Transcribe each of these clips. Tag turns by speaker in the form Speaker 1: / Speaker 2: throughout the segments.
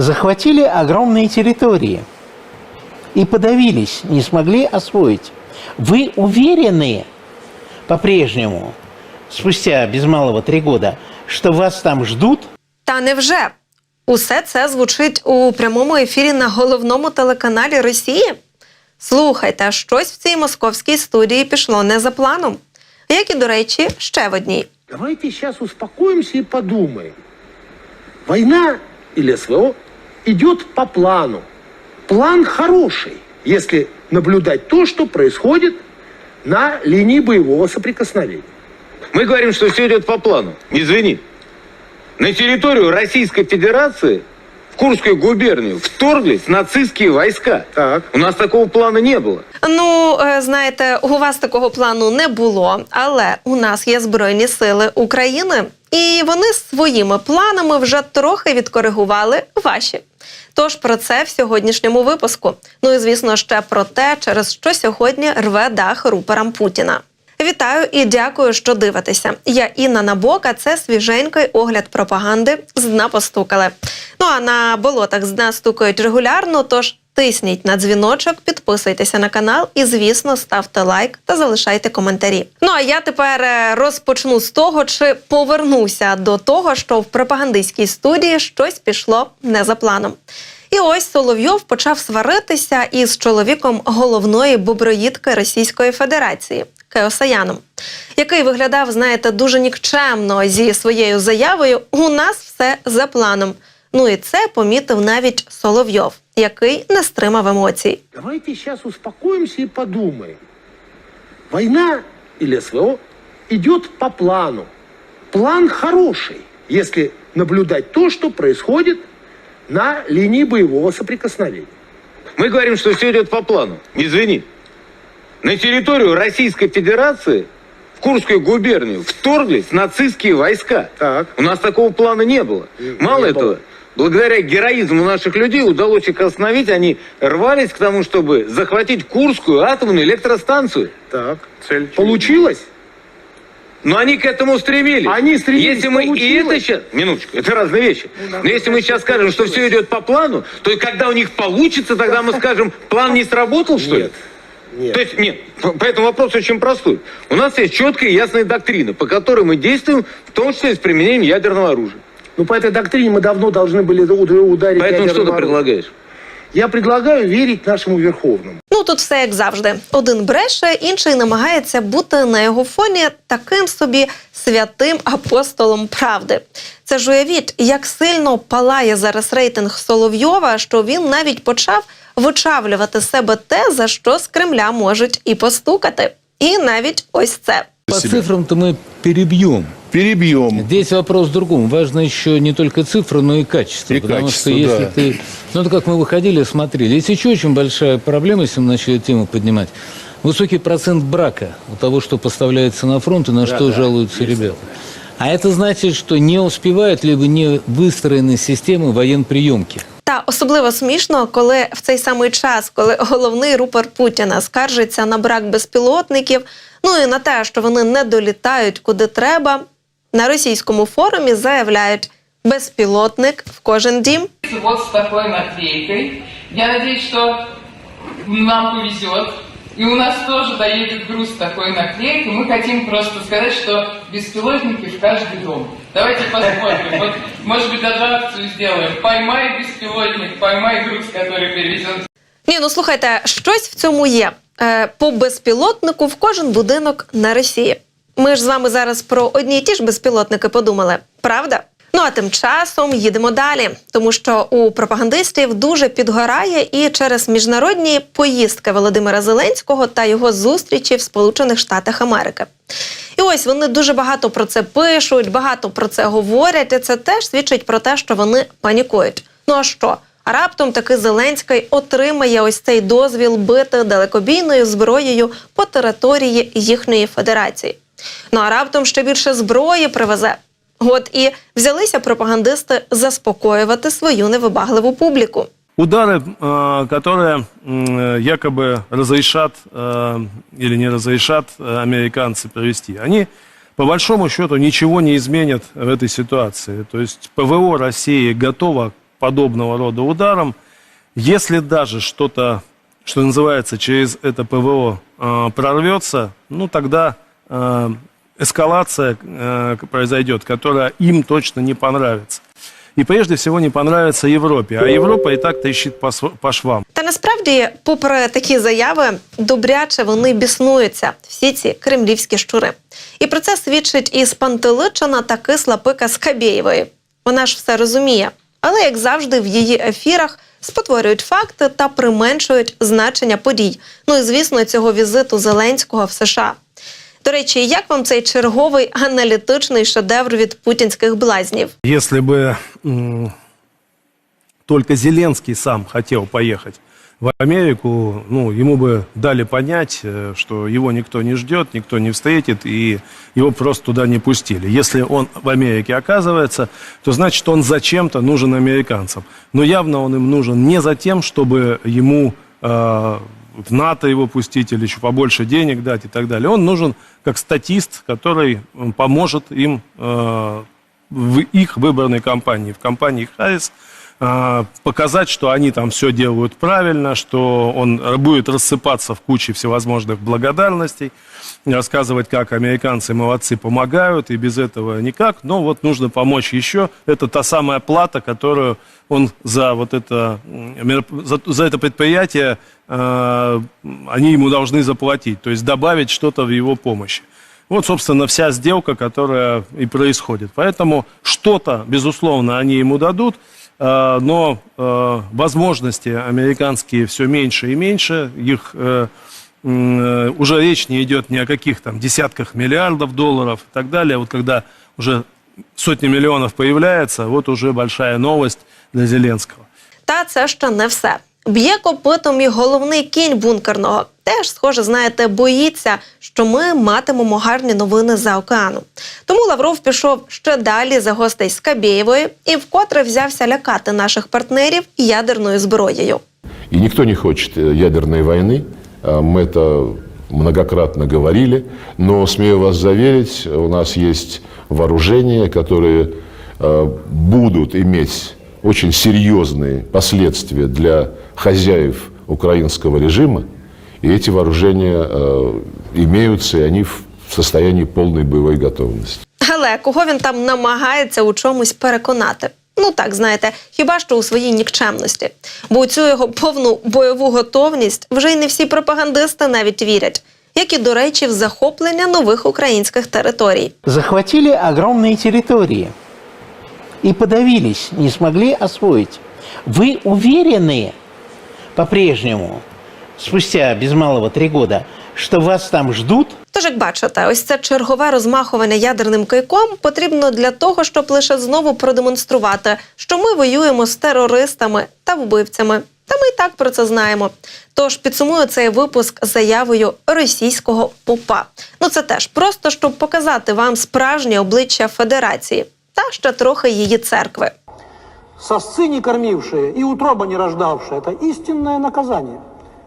Speaker 1: захватили огромные территории и подавились, не смогли освоить. Вы уверены по-прежнему, спустя без малого три года, что вас там ждут?
Speaker 2: Та невже? Усе це звучить у прямому ефірі на головному телеканалі Росії? Слухайте, а щось в цій московській студії пішло не за планом. Як і, до речі, ще в одній.
Speaker 3: Давайте сейчас успокоимся и подумаем. Война или СВО идет по плану. План хороший, если наблюдать то, что происходит на линии боевого соприкосновения.
Speaker 4: Мы говорим, что все идет по плану. Извини. На территорию Российской Федерации в Курскую губернию вторглись нацистские войска.
Speaker 3: Так.
Speaker 4: У нас такого плана не было.
Speaker 2: Ну, е, знаєте, у вас такого плану не було, але у нас є Збройні Сили України, і вони своїми планами вже трохи відкоригували ваші. Тож про це в сьогоднішньому випуску. Ну і звісно, ще про те, через що сьогодні рве дах рупорам Путіна. Вітаю і дякую, що дивитеся. Я Інна Набока. Це свіженький огляд пропаганди з дна постукали. Ну а на болотах з дна стукають регулярно. Тож тисніть на дзвіночок, підписуйтеся на канал і, звісно, ставте лайк та залишайте коментарі. Ну а я тепер е, розпочну з того, чи повернуся до того, що в пропагандистській студії щось пішло не за планом. І ось Соловйов почав сваритися із чоловіком головної боброїдки Російської Федерації Кеосаяном, який виглядав, знаєте, дуже нікчемно зі своєю заявою У нас все за планом. Ну і це помітив навіть Соловйов, який не стримав емоцій.
Speaker 3: Давайте сейчас успокоимся и подумаем. Война или СВО идет по плану. План хороший, если наблюдать то, что происходит на линии боевого соприкосновения.
Speaker 4: Мы говорим, что все идет по плану. Извини. На территорию Российской Федерации в Курскую губернию вторглись нацистские войска.
Speaker 3: Так.
Speaker 4: У нас такого плана не было.
Speaker 3: Не-
Speaker 4: Мало
Speaker 3: не
Speaker 4: этого,
Speaker 3: было.
Speaker 4: Благодаря героизму наших людей удалось их остановить. Они рвались к тому, чтобы захватить Курскую атомную электростанцию.
Speaker 3: Так. Цель. Получилось?
Speaker 4: Но они к этому стремились.
Speaker 3: Они стремились,
Speaker 4: Если мы и
Speaker 3: получилось.
Speaker 4: это сейчас... Минуточку, это разные вещи. Но если мы сейчас скажем, что все идет по плану, то и когда у них получится, тогда мы скажем, план не сработал, что ли?
Speaker 3: Нет. Нет.
Speaker 4: То есть, нет, поэтому вопрос очень простой. У нас есть четкая и ясная доктрина, по которой мы действуем, в том числе с применением ядерного оружия.
Speaker 3: Ну, по этой доктрине мы давно должны были уд- ударить
Speaker 4: Поэтому что ты
Speaker 3: ядерным оружием.
Speaker 4: предлагаешь?
Speaker 3: Я предлагаю верить нашему Верховному.
Speaker 2: Ну тут все як завжди. Один бреше, інший намагається бути на його фоні таким собі святим апостолом правди. Це ж уявіть, як сильно палає зараз рейтинг Соловйова, що він навіть почав вичавлювати з себе те, за що з Кремля можуть і постукати. І навіть ось це.
Speaker 5: По
Speaker 6: себя.
Speaker 5: цифрам-то мы перебьем.
Speaker 6: Перебьем.
Speaker 5: Здесь вопрос в другом. Важно еще не только цифры, но и качество.
Speaker 6: И
Speaker 5: потому
Speaker 6: качество,
Speaker 5: что если
Speaker 6: да.
Speaker 5: ты... Ну, это как мы выходили, смотрели. Есть еще очень большая проблема, если мы начали эту тему поднимать. Высокий процент брака у того, что поставляется на фронт и на что жалуются ребята. А это значит, что не успевают, либо не выстроены системы военприемки.
Speaker 2: Та особливо смішно, коли в цей самий час, коли головний рупор Путіна скаржиться на брак безпілотників, ну і на те, що вони не долітають куди треба, на російському форумі заявляють безпілотник в кожен дім.
Speaker 7: вот с такой наклейкой. Я надеюсь, что нам повезет. И у нас тоже доедет груз с такой наклейкой. Мы хотим просто сказать, что беспилотники в каждый дом. Давайте посмотрим. Вот, может быть, даже акцию сделаем. Поймай беспилотник, поймай груз, который перевезен
Speaker 2: Ні, ну слухайте, щось в цьому є. Е, по безпілотнику в кожен будинок на Росії. Ми ж з вами зараз про одні й ті ж безпілотники подумали, правда? Ну а тим часом їдемо далі, тому що у пропагандистів дуже підгорає і через міжнародні поїздки Володимира Зеленського та його зустрічі в Сполучених Штатах Америки. І ось вони дуже багато про це пишуть, багато про це говорять. І це теж свідчить про те, що вони панікують. Ну а що? А раптом таки Зеленський отримає ось цей дозвіл бити далекобійною зброєю по території їхньої федерації. Ну а раптом ще більше зброї привезе. От і взялися пропагандисти заспокоювати свою невибагливу публіку.
Speaker 6: Удары, э, которые м, якобы разрешат э, или не разрешат э, американцы провести, они по большому счету ничего не изменят в этой ситуации. То есть ПВО России готово подобного рода ударам. Если даже что-то, что называется, через это ПВО э, прорвется, ну тогда э, эскалация э, произойдет, которая им точно не понравится. И прежде всего не понравится Европе. А Европа и так трещит по, швам.
Speaker 2: Та насправді, попри такі заяви, добряче вони біснуються, всі ці кремлівські щури. І про це свідчить і спантеличена та кисла пика Скабєєвої. Вона ж все розуміє, але як завжди, в її ефірах спотворюють факти та применшують значення подій. Ну і звісно, цього візиту Зеленського в США. До речі, як вам цей черговий аналітичний шедевр від путінських блазнів?
Speaker 6: Если бы м, только Зеленский сам хотел поехать в Америку, ну, ему бы дали понять, э, что его никто не ждет, никто не встретит, и его просто туда не пустили. Если он в Америке оказывается, то значит он зачем-то нужен американцам. Но явно он им нужен не за тем, чтобы ему э, в НАТО его пустить или еще побольше денег дать и так далее. Он нужен как статист, который поможет им э, в их выбранной компании, в компании Харрис, показать, что они там все делают правильно, что он будет рассыпаться в куче всевозможных благодарностей, рассказывать, как американцы молодцы, помогают, и без этого никак. Но вот нужно помочь еще. Это та самая плата, которую он за вот это, за, за это предприятие, э, они ему должны заплатить, то есть добавить что-то в его помощи. Вот, собственно, вся сделка, которая и происходит. Поэтому что-то, безусловно, они ему дадут, э, но э, возможности американские все меньше и меньше. Их э, м, э, уже речь не идет ни о каких там десятках миллиардов долларов и так далее. Вот когда уже сотни миллионов появляется, вот уже большая новость для Зеленского.
Speaker 2: Та це ще не все. Б'є копитом і головний кінь бункерного. Теж, схоже, знаєте, боїться, що ми матимемо гарні новини за океаном. Тому Лавров пішов ще далі за гостей з Кабєєвої і вкотре взявся лякати наших партнерів ядерною зброєю.
Speaker 8: И никто не хочет э, ядерной войны. А, Мы это многократно говорили. Но, смею вас заверить, у нас есть вооружения, которые э, будут иметь очень серьезные последствия для хозяев украинского режима. И эти вооружения э, имеются, и они в состоянии полной боевой готовности.
Speaker 2: Але кого він там намагається у чомусь переконати? Ну так, знаєте, хіба що у своїй нікчемності. Бо у цю його повну бойову готовність вже й не всі пропагандисти навіть вірять, як і, до речі, в захоплення нових українських територій.
Speaker 1: захватили огромные территории и подавились, не смогли освоить. Вы уверены по-прежнему, Спустя без малого три года, что вас там ждут?
Speaker 2: Тож, як бачите, ось це чергове розмахування ядерним кийком потрібно для того, щоб лише знову продемонструвати, що ми воюємо з терористами та вбивцями. Та ми і так про це знаємо. Тож підсумую цей випуск заявою російського попа. Ну це теж просто щоб показати вам справжнє обличчя Федерації та ще трохи її церкви.
Speaker 9: Сосцы не кормившие и утроба не рождавшая – это истинное наказание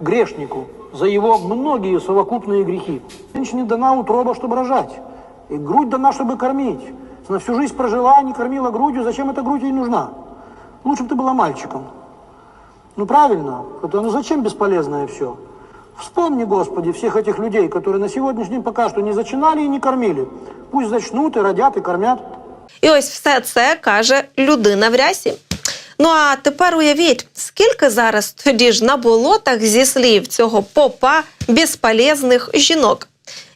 Speaker 9: грешнику за его многие совокупные грехи. Женщине дана утроба, чтобы рожать, и грудь дана, чтобы кормить. Она всю жизнь прожила, не кормила грудью, зачем эта грудь ей нужна? Лучше бы ты была мальчиком. Ну правильно, это, ну зачем бесполезное все? Вспомни, Господи, всех этих людей, которые на сегодняшний день пока что не зачинали и не кормили. Пусть зачнут и родят, и кормят.
Speaker 2: І ось все це каже людина в рясі. Ну а тепер уявіть, скільки зараз тоді ж на болотах зі слів цього попа безполезних жінок.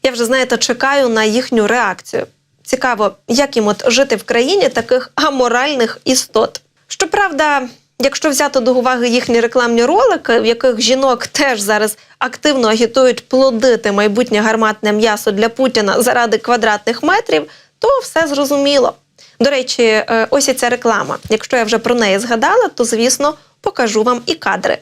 Speaker 2: Я вже знаєте, чекаю на їхню реакцію. Цікаво, як їм от жити в країні таких аморальних істот. Щоправда, якщо взяти до уваги їхні рекламні ролики, в яких жінок теж зараз активно агітують плодити майбутнє гарматне м'ясо для Путіна заради квадратних метрів, то все зрозуміло. До речі, е, ось і ця реклама. Якщо я вже про неї згадала, то звісно покажу вам і кадри.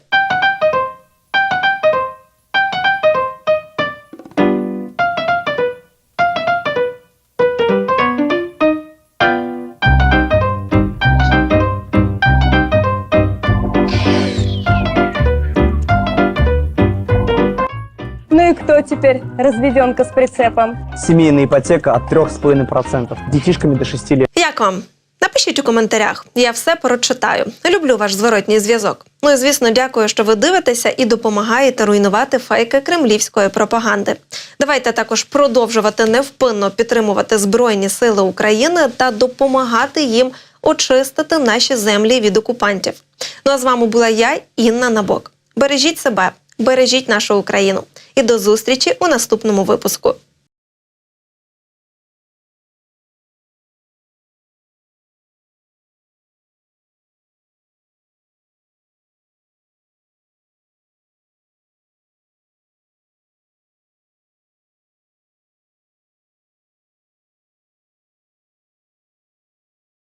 Speaker 10: Ну и кто теперь разведенка с прицепом?
Speaker 11: Семейная ипотека от 3,5%. Детишками до 6 лет.
Speaker 2: Як вам? Напишіть у коментарях, я все прочитаю. Люблю ваш зворотній зв'язок. Ну і звісно, дякую, що ви дивитеся і допомагаєте руйнувати фейки кремлівської пропаганди. Давайте також продовжувати невпинно підтримувати Збройні Сили України та допомагати їм очистити наші землі від окупантів. Ну а з вами була я, Інна Набок. Бережіть себе, бережіть нашу Україну і до зустрічі у наступному випуску.